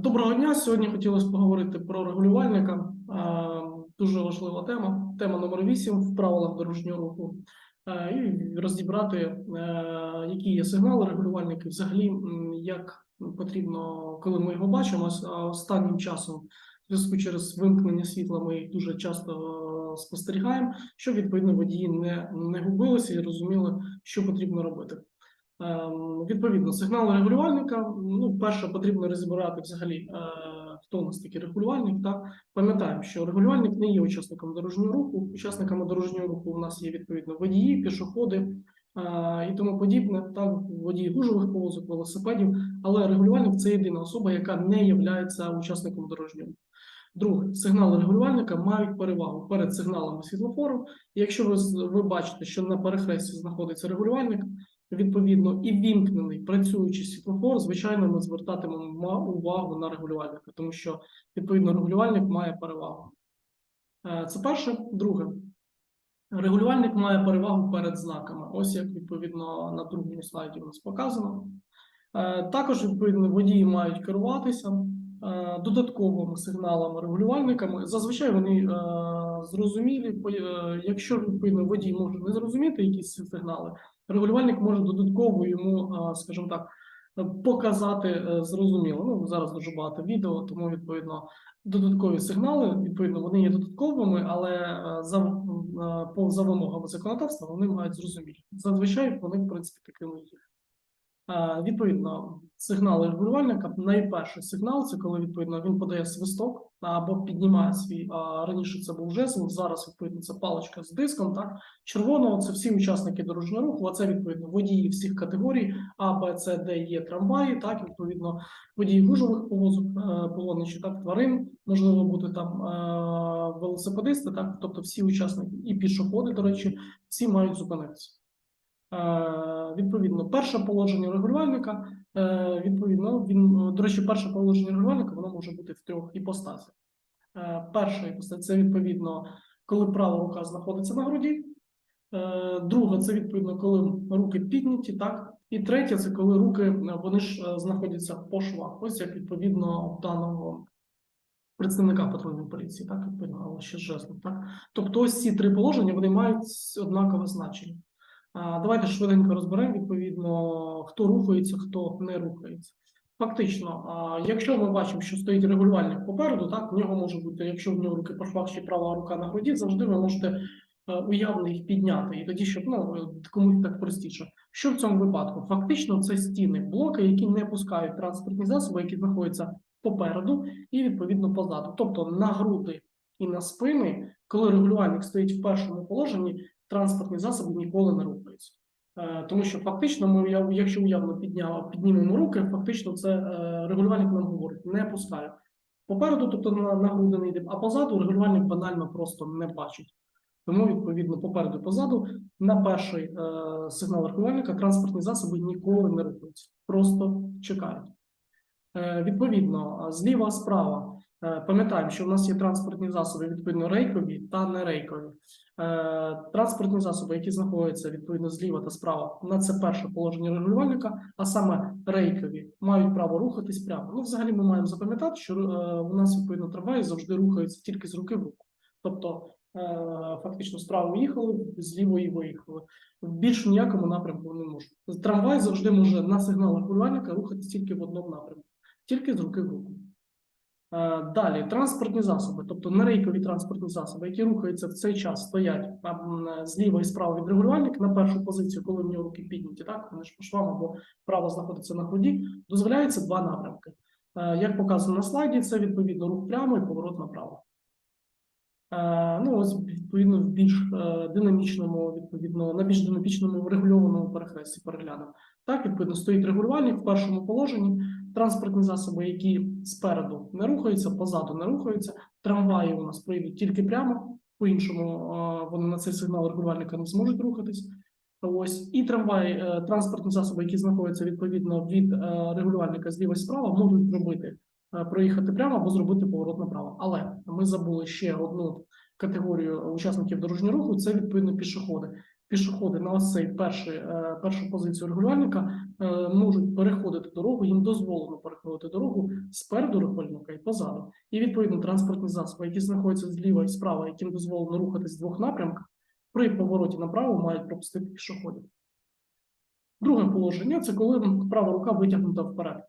Доброго дня. Сьогодні хотілося поговорити про регулювальника. Дуже важлива тема. Тема номер 8 в правилах дорожнього руху. І розібрати, е, які є сигнали регулювальника, і взагалі, як потрібно, коли ми його бачимо, а останнім часом, в зв'язку через вимкнення світла, ми їх дуже часто е, спостерігаємо, щоб відповідно водії не, не губилися і розуміли, що потрібно робити. Ем, Відповідно, сигнали регулювальника. Ну, перше, потрібно розібрати взагалі, е, хто у нас такий регулювальник. Так? Пам'ятаємо, що регулювальник не є учасником дорожнього руху. Учасниками дорожнього руху у нас є відповідно водії, пішоходи е, і тому подібне, так, водії гужових повозок, велосипедів. Але регулювальник це єдина особа, яка не є учасником дорожнього руху. Друге, сигнали регулювальника мають перевагу перед сигналами світлофору. Якщо ви, ви бачите, що на перехресті знаходиться регулювальник, відповідно і вімкнений працюючий світлофор, звичайно, ми звертатимемо увагу на регулювальника, тому що відповідно регулювальник має перевагу. Е, Це перше. Друге, регулювальник має перевагу перед знаками. Ось як відповідно на другому слайді у нас показано. Е, Також відповідно водії мають керуватися е, додатковими сигналами регулювальниками. Зазвичай вони зрозумілі. Е, Якщо відповідно водій може не зрозуміти якісь сигнали, регулювальник може додатково йому, е, скажімо так, показати е, зрозуміло. Ну зараз дуже багато відео, тому відповідно додаткові сигнали. Відповідно, вони є додатковими, але за, по за вимогами законодавства вони мають зрозуміти. Зазвичай вони в принципі такими є. Відповідно, сигнали регулювальника. Найперший сигнал це коли відповідно він подає свисток або піднімає свій. а, Раніше це був жезл, зараз відповідно це паличка з диском. Так червоного це всі учасники дорожнього руху. А це відповідно водії всіх категорій А, Б, С, Д, Є трамваї. Так відповідно водії гужових повозок, е, полоничі, так тварин, можливо бути там е, велосипедисти. Так, тобто всі учасники і пішоходи, до речі, всі мають зупинитися. Е, Відповідно, перше положення регулювальника, е, відповідно, він, е, до речі, перше положення регулювальника воно може бути в трьох іпостасях. Е, Перша іпостась це відповідно, коли права рука знаходиться на груді. Е, Друга це відповідно, коли руки підняті, так. І третє це коли руки е, вони ж е, знаходяться по швах. Ось як відповідно даного представника патрульної поліції, так відповідно, але ще з жезлом, так. Тобто, ось ці три положення вони мають однакове значення. Давайте швиденько розберемо відповідно, хто рухається, хто не рухається. Фактично, якщо ми бачимо, що стоїть регулювальник попереду, так в нього може бути, якщо в нього руки по швах чи права рука на груді, завжди ви можете е, уявно їх підняти, і тоді, щоб ну е, комусь так простіше. Що в цьому випадку? Фактично, це стіни, блоки, які не пускають транспортні засоби, які знаходяться попереду і відповідно позаду. Тобто на груди і на спини, коли регулювальник стоїть в першому положенні, транспортні засоби ніколи не рухаються. Е, Тому що фактично, ми якщо уявно підняв, піднімемо руки, фактично це е, регулювальник нам говорить, не пускає. Попереду, тобто на, на груди не йде, а позаду регулювальник банально просто не бачить. Тому, відповідно, попереду позаду на перший е, сигнал регулювальника транспортні засоби ніколи не рухаються, просто чекають. Е, Відповідно, зліва справа пам'ятаємо, що в нас є транспортні засоби відповідно рейкові та нерейкові. Е, Транспортні засоби, які знаходяться відповідно зліва та справа, на це перше положення регулювальника, а саме рейкові мають право рухатись прямо. Ну, взагалі, ми маємо запам'ятати, що е, у нас відповідно трамваї завжди рухаються тільки з руки в руку. Тобто, е, фактично, справа виїхали, з лівої виїхали. В більш ніякому напрямку не можуть. Трамвай завжди може на сигнал регулювальника рухатись тільки в одному напрямку тільки з руки в руку. Е, Далі транспортні засоби, тобто нерейкові транспортні засоби, які рухаються в цей час, стоять зліва і справа від регулювальника на першу позицію, коли в нього руки підняті, так вони ж по швам або право знаходиться на груді, дозволяється два напрямки. Е, Як показано на слайді, це відповідно рух прямо і поворот направо. Е, Ну, ось відповідно в більш динамічному, відповідно, на більш динамічному регульованому перехресті переглянемо. Так, відповідно, стоїть регулювальник в першому положенні, транспортні засоби, які спереду не рухаються, позаду не рухаються. Трамваї у нас прийдуть тільки прямо, по-іншому е, вони на цей сигнал регулювальника не зможуть рухатись. Ось і трамваї, е, транспортні засоби, які знаходяться відповідно від е, регулювальника зліва і справа, можуть зробити е, проїхати прямо або зробити поворот направо. Але ми забули ще одну категорію учасників дорожнього руху це відповідно пішоходи. Пішоходи на ось цей першу позицію регулювальника е, можуть переходити дорогу, їм дозволено переходити дорогу спереду регулювальника і позаду. І відповідно транспортні засоби, які знаходяться зліва і справа, яким дозволено рухатись в двох напрямках, при повороті направо мають пропустити пішоходів. Друге положення це коли права рука витягнута вперед.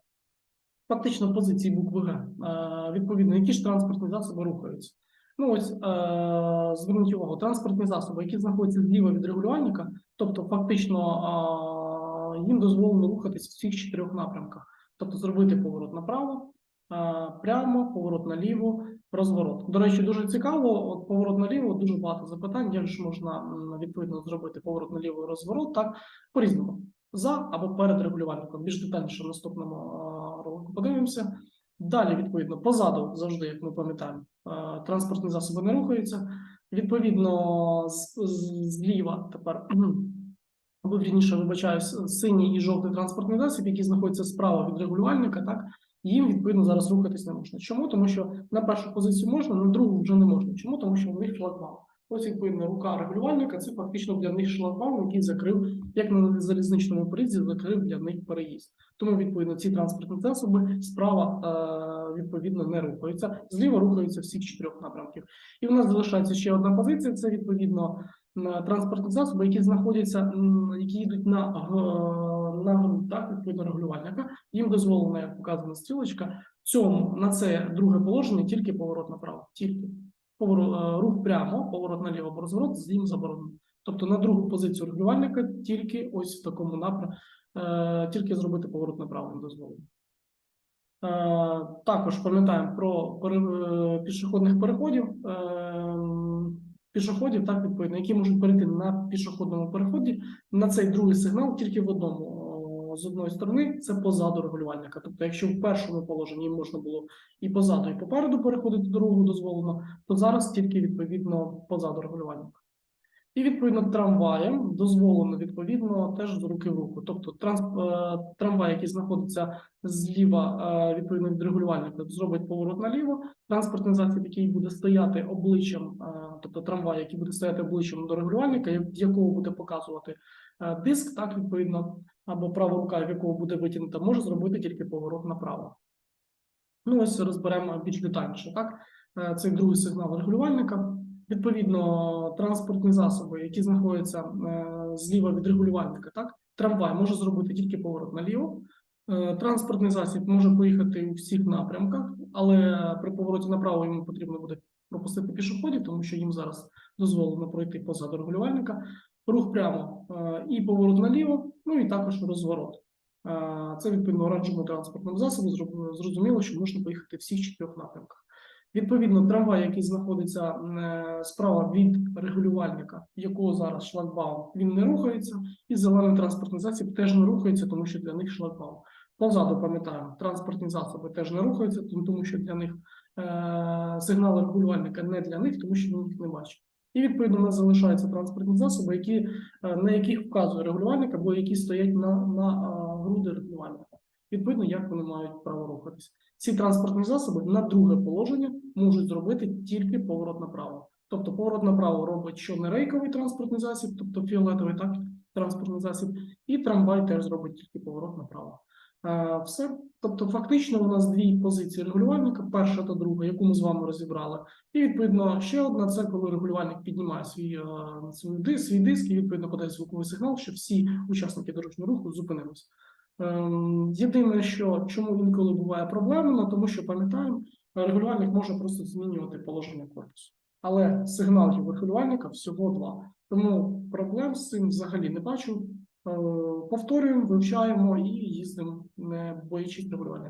Фактично позиції букви Г. Е, Відповідно, які ж транспортні засоби рухаються. Ну ось е, зверніть увагу, транспортні засоби, які знаходяться зліва від регулювальника, тобто фактично е, їм дозволено рухатись в всіх чотирьох напрямках, тобто зробити поворот направо, е, прямо, поворот наліво, розворот. До речі, дуже цікаво. От поворот наліво, дуже багато запитань. Як ж можна відповідно зробити поворот наліво і розворот? Так по-різному за або перед регулювальником. Більш детальніше в наступному е, ролику подивимося. Далі, відповідно, позаду завжди, як ми пам'ятаємо, е, транспортні засоби не рухаються. Відповідно, зліва тепер вірніше, вибачаюсь, синій і жовтий транспортний засіб, які знаходяться справа від регулювальника, так їм відповідно зараз рухатись не можна. Чому? Тому що на першу позицію можна, на другу вже не можна. Чому? Тому що в них шлагбаум. Ось відповідно рука регулювальника це фактично для них шлагбаум, який закрив, як на залізничному порізі, закрив для них переїзд. Тому відповідно ці транспортні засоби справа е, відповідно не рухаються, зліва рухаються всіх чотирьох напрямків. І в нас залишається ще одна позиція: це відповідно транспортні засоби, які знаходяться, які йдуть на, г- на гру, так, відповідно регулювальника. Їм дозволено, як показана стрілочка, цьому на це друге положення тільки поворот направо. Тільки рух прямо, поворот наліво або розворот з ним заборонено. Тобто на другу позицію регулювальника тільки ось в такому напрямку, е, тільки зробити поворот направо не дозволено. Е, також пам'ятаємо про е, пішохідних переходів. Е, пішоходів, так відповідно, які можуть перейти на пішохідному переході на цей другий сигнал тільки в одному. З одної сторони, це позаду регулювальника. Тобто, якщо в першому положенні можна було і позаду, і попереду переходити дорогу дозволено, то зараз тільки відповідно позаду регулювальника. І відповідно трамваєм дозволено відповідно теж з руки в руку. Тобто е, трамвай, який знаходиться зліва е, відповідно від регулювальника, зробить поворот наліво. Транспортний засіб, який буде стояти обличчям, е, тобто трамвай, який буде стояти обличчям до регулювальника, якого буде показувати диск, так відповідно, або права рука, в якого буде витягнута, може зробити тільки поворот направо. Ну, ось розберемо більш детальніше. Так, Е, це другий сигнал регулювальника. Відповідно, транспортні засоби, які знаходяться е, зліва від регулювальника, так, трамвай може зробити тільки поворот наліво. Е, Транспортний засіб може поїхати у всіх напрямках, але при повороті направо йому потрібно буде пропустити пішоходів, тому що їм зараз дозволено пройти позаду регулювальника. Рух прямо е, і поворот наліво, ну і також розворот. Е, Це відповідно оранжевому транспортному засобу. Зрозуміло, що можна поїхати в всіх чотирьох напрямках. Відповідно, трамвай, який знаходиться е, справа від регулювальника, якого зараз шлагбаум, він не рухається, і зелений транспортний засіб теж не рухається, тому що для них шлагбаум. Позаду пам'ятаємо, транспортні засоби теж не рухаються, тому- що для них сигнали регулювальника не для них, тому що він їх не бачить. І відповідно у нас залишаються транспортні засоби, які, е, на яких вказує регулювальник, або які стоять на, на е, груди регулювальника. Відповідно, як вони мають право рухатись. Ці транспортні засоби на друге положення можуть зробити тільки поворот направо. Тобто поворот направо робить що не рейковий транспортний засіб, тобто фіолетовий так, транспортний засіб, і трамвай теж зробить тільки поворот направо. Все. Тобто, фактично, у нас дві позиції регулювальника: перша та друга, яку ми з вами розібрали. І відповідно ще одна це коли регулювальник піднімає свій, е, свій, диск, свій диск і відповідно подає звуковий сигнал, що всі учасники дорожнього руху зупинилися. Ем, Єдине, що чому інколи буває проблемно, тому що пам'ятаємо, регулювальник може просто змінювати положення корпусу. Але сигналів регулювальника всього два. Тому проблем з цим взагалі не бачу. Е, Повторюємо, вивчаємо і їздимо, не боячись регулювання.